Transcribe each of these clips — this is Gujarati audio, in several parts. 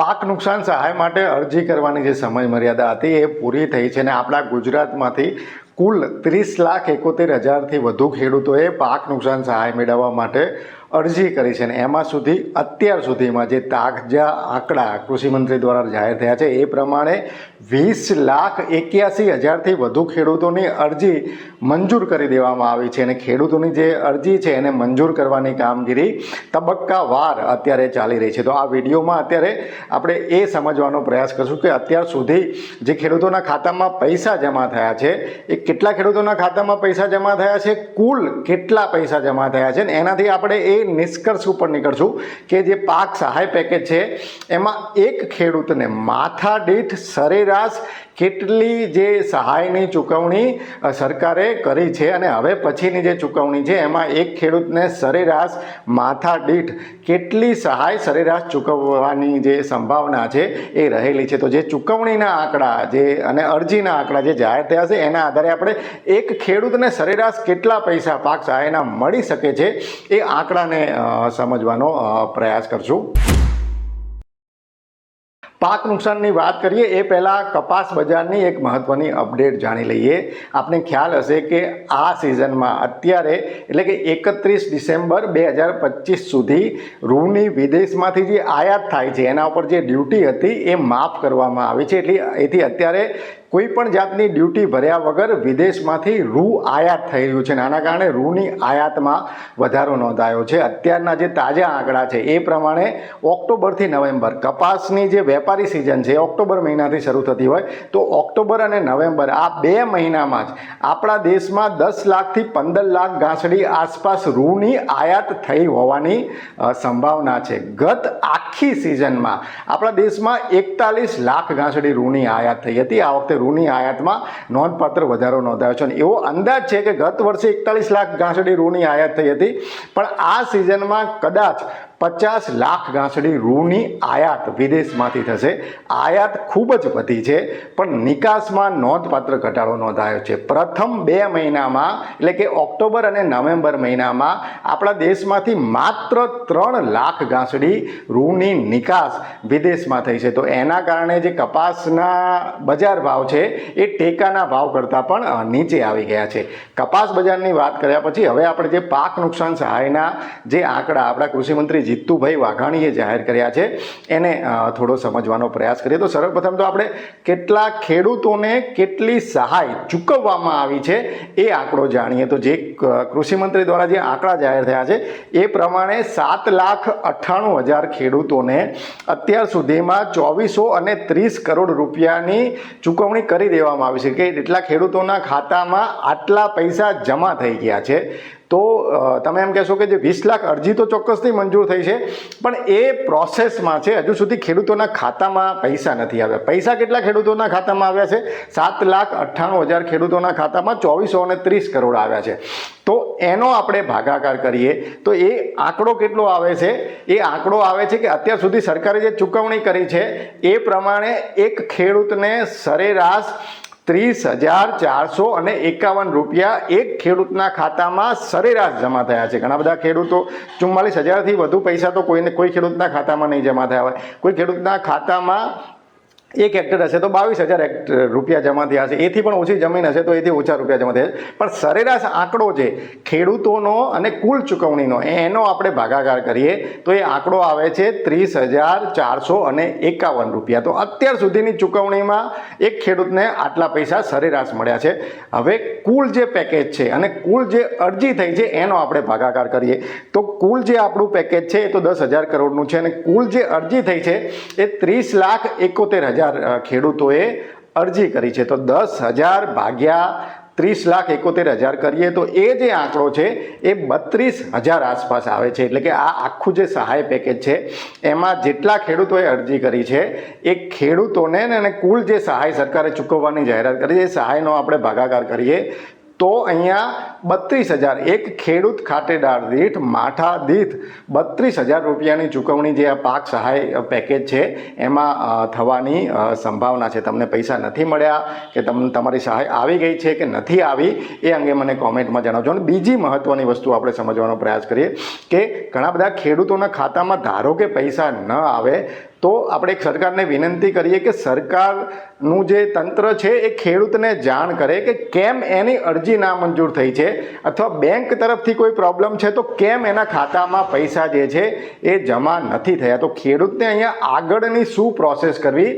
પાક નુકસાન સહાય માટે અરજી કરવાની જે સમય મર્યાદા હતી એ પૂરી થઈ છે અને આપણા ગુજરાતમાંથી કુલ ત્રીસ લાખ એકોતેર હજારથી વધુ ખેડૂતોએ પાક નુકસાન સહાય મેળવવા માટે અરજી કરી છે અને એમાં સુધી, અત્યાર સુધીમાં જે તાજા આંકડા કૃષિમંત્રી દ્વારા જાહેર થયા છે, એ પ્રમાણે વીસ લાખ એક્યાસી હજારથી વધુ ખેડૂતોની અરજી મંજૂર કરી દેવામાં આવી છે. અને ખેડૂતોની જે અરજી છે, એને મંજૂર કરવાની કામગીરી તબક્કાવાર અત્યારે ચાલી રહી છે. તો આ વિડીયોમાં અત્યારે આપણે એ સમજવાનો પ્રયાસ કરશું કે અત્યાર સુધી જે ખેડૂતોના ખાતામાં પૈસા જમા થયા છે, એ કેટલા ખેડૂતોના ખાતામાં પૈસા જમા થયા છે, કુલ કેટલા પૈસા જમા થયા છે ને એનાથી આપણે એ નિષ્કર્ષ ઉપર નીકળશું કે જે પાક સહાય પેકેજ છે, એમાં એક ખેડૂતને માથા દીઠ સરેરાશ કેટલી જે સહાયની ચૂકવણી સરકારે કરી છે અને હવે પછીની જે ચૂકવણી છે, એમાં એક ખેડૂતને સરેરાશ માથા દીઠ કેટલી સહાય સરેરાશ ચૂકવવાની જે સંભાવના છે, એ રહેલી છે. તો જે ચૂકવણીના આંકડા જે અને અરજીના આંકડા જે જાહેર થયા છે, એના આધારે આપણે એક ખેડૂતને સરેરાશ કેટલા પૈસા પાક સહાયના મળી શકે છે, એ આંકડાને અ, સમજવાનો પ્રયાસ કરશું. પાક નુકસાનની વાત કરીએ એ પહેલાં કપાસ બજારની એક મહત્ત્વની અપડેટ જાણી લઈએ. આપને ખ્યાલ હશે કે આ સિઝનમાં અત્યારે એટલે કે એકત્રીસ ડિસેમ્બર બે હજાર પચીસ સુધી રૂની વિદેશમાંથી જે આયાત થાય છે એના ઉપર જે ડ્યુટી હતી એ માફ કરવામાં આવી છે. એટલે એથી અત્યારે કોઈ પણ જાતની ડ્યુટી ભર્યા વગર વિદેશમાંથી રૂ આયાત થઈ રહ્યું છે આના કારણે રૂની આયાતમાં વધારો નોંધાયો છે. અત્યારના જે તાજા આંકડા છે એ પ્રમાણે ઓક્ટોબરથી નવેમ્બર કપાસની જે વેપારી સિઝન છે ઓક્ટોબર મહિનાથી શરૂ થતી હોય તો ઓક્ટોબર અને નવેમ્બર આ બે મહિનામાં જ આપણા દેશમાં દસ લાખથી પંદર લાખ ગાંસડી આસપાસ રૂની આયાત થઈ હોવાની સંભાવના છે. ગત આખી સિઝનમાં આપણા દેશમાં એકતાલીસ લાખ ગાંસડી રૂની આયાત થઈ હતી. આ વખતે રૂની આયાતમાં નોંધપાત્ર વધારો નોંધાયો છે અને એવો અંદાજ છે કે ગત વર્ષે એકતાલીસ લાખ ગાંસડી રૂની આયાત થઈ હતી. પણ આ સિઝનમાં કદાચ પચાસ લાખ ગાંસડી રૂની આયાત વિદેશમાંથી થશે. આયાત ખૂબ જ વધી છે, પણ નિકાસમાં નોંધપાત્ર ઘટાડો નોંધાયો છે. પ્રથમ બે મહિનામાં, એટલે કે ઓક્ટોબર અને નવેમ્બર મહિનામાં, આપણા દેશમાંથી માત્ર ત્રણ લાખ ગાંસડી રૂની નિકાસ વિદેશમાં થઈ છે. તો એના કારણે જે કપાસના બજાર ભાવ છે, એ ટેકાના ભાવ કરતાં પણ નીચે આવી ગયા છે. કપાસ બજારની વાત કર્યા પછી, હવે આપણે જે પાક નુકસાન સહાયના જે આંકડા આપણા કૃષિમંત્રી જીતુભાઈ વાઘાણીએ જાહેર કર્યા છે. એને થોડો સમજવાનો પ્રયાસ કરીએ. તો સર્વપ્રથમ તો આપણે કેટલા ખેડૂતોને કેટલી સહાય ચૂકવવામાં આવી છે એ આંકડો જાણીએ. તો જે કૃષિમંત્રી દ્વારા જે આંકડા જાહેર થયા છે, એ પ્રમાણે સાત લાખ અઠ્ઠાણું હજાર ખેડૂતોને અત્યાર સુધીમાં ચોવીસો અને ત્રીસ કરોડ રૂપિયાની ચૂકવણી કરી દેવામાં આવી છે. કે એટલા ખેડૂતોના ખાતામાં આટલા પૈસા જમા થઈ ગયા છે? તો તમે એમ કહેશો કે જે વીસ લાખ અરજી તો ચોક્કસથી મંજૂર થઈ છે, પણ એ પ્રોસેસમાં છે, હજુ સુધી ખેડૂતોના ખાતામાં પૈસા નથી આવ્યા. પૈસા કેટલા ખેડૂતોના ખાતામાં આવ્યા છે? સાત લાખ અઠ્ઠાણું હજાર ખેડૂતોના ખાતામાં ચોવીસો અને ત્રીસ કરોડ આવ્યા છે. તો એનો આપણે ભાગાકાર કરીએ. તો એ આંકડો કેટલો આવે છે? એ આંકડો આવે છે કે અત્યાર સુધી સરકારે જે ચૂકવણી કરી છે, એ પ્રમાણે એક ખેડૂતને સરેરાશ ત્રીસ હજાર ચારસો અને એકાવન રૂપિયા એક ખેડૂતના ખાતામાં સરેરાશ જમા થયા છે. ઘણા બધા ખેડૂતો ચુમ્માલીસ હજારથી વધુ પૈસા તો કોઈને કોઈ ખેડૂતના ખાતામાં નહીં જમા થયા હોય. કોઈ ખેડૂતના ખાતામાં એક હેક્ટર હશે તો બાવીસ હજાર રૂપિયા જમા થયા હશે. એથી પણ ઓછી જમીન હશે તો એથી ઓછા રૂપિયા જમા થયા છે પણ સરેરાશ આંકડો છે ખેડૂતોનો અને કુલ ચૂકવણીનો, એનો આપણે ભાગાકાર કરીએ તો એ આંકડો આવે છે ત્રીસ હજાર ચારસો અને એકાવન રૂપિયા. તો અત્યાર સુધીની ચૂકવણીમાં એક ખેડૂતને આટલા પૈસા સરેરાશ મળ્યા છે. હવે કુલ જે પેકેજ છે અને કુલ જે અરજી થઈ છે એનો આપણે ભાગાકાર કરીએ. તો કુલ જે આપણું પેકેજ છે એ તો દસ હજાર કરોડનું છે અને કુલ જે અરજી થઈ છે એ ત્રીસ લાખ એકોતેર હજાર અ, ખેડૂતોએ અરજી કરી છે. તો દસ હજાર ભાગ્યા ત્રીસ લાખ એકોતેર હજાર કરીએ તો એ જે આંકડો છે એ બત્રીસ હજાર આસપાસ આવે છે. એટલે કે આ આખું જે સહાય પેકેજ છે એમાં જેટલા ખેડૂતોએ અરજી કરી છે એ ખેડૂતોને અને કુલ જે સહાય સરકારે ચૂકવવાની જાહેરાત કરી છે એ સહાયનો આપણે ભાગાકાર કરીએ તો અહીંયા બત્રીસ હજાર. એક ખેડૂત ખાતેદાર દીઠ, માઠા દીઠ બત્રીસ હજાર રૂપિયાની ચૂકવણી જે આ પાક સહાય પેકેજ છે, એમાં થવાની સંભાવના છે. તમને પૈસા નથી મળ્યા કે તમને તમારી સહાય આવી ગઈ છે કે નથી આવી, એ અંગે મને કોમેન્ટમાં જણાવજો. અને બીજી મહત્ત્વની વસ્તુ આપણે સમજવાનો પ્રયાસ કરીએ કે ઘણા બધા ખેડૂતોના ખાતામાં ધારો કે પૈસા ન આવે તો આપણે સરકારને વિનંતી કરીએ કે સરકારનું જે તંત્ર છે એ ખેડૂતને જાણ કરે કે કેમ એની અરજી નામંજૂર થઈ છે અથવા બેંક તરફથી કોઈ પ્રોબ્લેમ છે તો કેમ એના ખાતામાં પૈસા જે છે એ જમા નથી થયા? તો ખેડૂતને અહીંયા આગળની શું પ્રોસેસ કરવી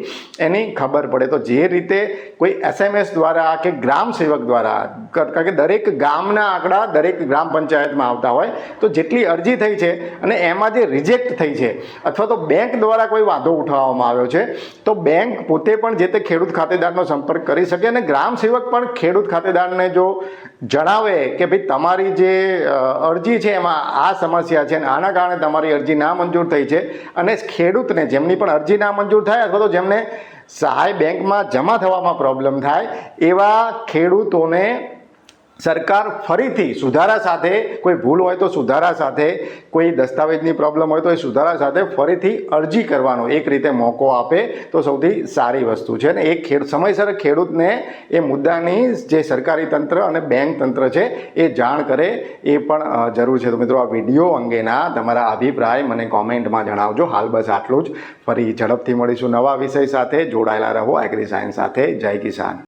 એની ખબર પડે. તો જે રીતે કોઈ એસએમએસ દ્વારા કે ગ્રામ સેવક દ્વારા કારણ કે દરેક ગામના આંકડા દરેક ગ્રામ પંચાયતમાં આવતા હોય, તો જેટલી અરજી થઈ છે અને એમાં જે રિજેક્ટ થઈ છે, અથવા તો બેંક દ્વારા કોઈ વાંધો ઉઠાવવામાં આવ્યો છે. તો બેંક પોતે પણ જે તે ખેડૂત ખાતેદારનો સંપર્ક કરી શકે અને ગ્રામ સેવક પણ ખેડૂત ખાતેદારને જો જણાવે કે ભાઈ તમારી જે અરજી છે એમાં આ સમસ્યા છે અને આના કારણે તમારી અરજી ના મંજૂર થઈ છે અને ખેડૂતને જેમની પણ અરજી ના મંજૂર થાય અથવા તો જેમને સહાય બેંકમાં જમા થવામાં પ્રોબ્લેમ થાય એવા ખેડૂતોને સરકાર ફરીથી સુધારા સાથે, કોઈ ભૂલ હોય તો સુધારા સાથે, કોઈ દસ્તાવેજની પ્રોબ્લેમ હોય તો એ સુધારા સાથે ફરીથી અરજી કરવાનો એક રીતે મોકો આપે તો સૌથી સારી વસ્તુ છે. અને એ ખેડ, સમયસર ખેડૂતને એ મુદ્દાની જે સરકારી તંત્ર અને બેંક તંત્ર છે એ જાણ કરે એ પણ જરૂર છે. તો મિત્રો આ વીડિયો અંગેના તમારા અભિપ્રાય મને કોમેન્ટમાં જણાવજો. હાલ બસ આટલું જ. ફરી ઝડપથી મળીશું નવા વિષય સાથે. જોડાયેલા રહો એગ્રી સાયન્સ સાથે. જય કિસાન.